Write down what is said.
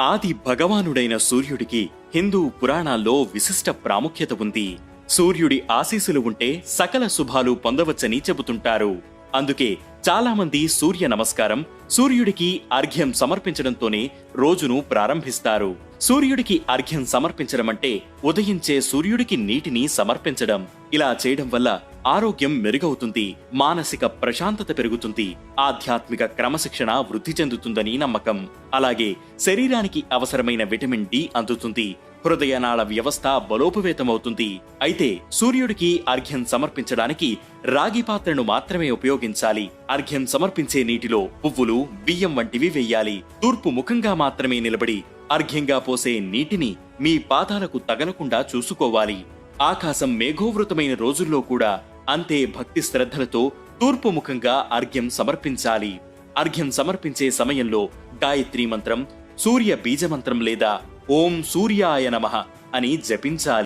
ఆది భగవానుడైన సూర్యుడికి హిందూ పురాణాల్లో విశిష్ట ప్రాముఖ్యత ఉంది. సూర్యుడి ఆశీస్సులు ఉంటే సకల శుభాలు పొందవచ్చని చెబుతుంటారు. అందుకే చాలామంది సూర్య నమస్కారం సూర్యుడికి అర్ఘ్యం సమర్పించడంతోనే రోజును ప్రారంభిస్తారు. సూర్యుడికి అర్ఘ్యం సమర్పించడం అంటే ఉదయించే సూర్యుడికి నీటిని సమర్పించడం. ఇలా చేయడం వల్ల ఆరోగ్యం మెరుగవుతుంది మానసిక ప్రశాంతత పెరుగుతుంది ఆధ్యాత్మిక క్రమశిక్షణ వృద్ధి చెందుతుందని నమ్మకం. అలాగే శరీరానికి అవసరమైన విటమిన్ డి అందుతుంది హృదయనాళ వ్యవస్థ బలోపేతమవుతుంది. అయితే సూర్యుడికి అర్ఘ్యం సమర్పించడానికి రాగి పాత్రను మాత్రమే ఉపయోగించాలి. అర్ఘ్యం సమర్పించే నీటిలో పువ్వులు బియ్యం వంటివి వెయ్యాలి తూర్పు ముఖంగా మాత్రమే నిలబడి అర్ఘ్యంగా పోసే నీటిని మీ పాదాలకు తగలకుండా చూసుకోవాలి. ఆకాశం మేఘోవృతమైన రోజుల్లో కూడా అంతే భక్తి శ్రద్ధలతో తూర్పు ముఖంగా అర్ఘ్యం సమర్పించాలి. అర్ఘ్యం సమర్పించే సమయంలో గాయత్రీ మంత్రం సూర్య బీజమంత్రం లేదా ఓం సూర్యాయ నమః అని జపించాలి.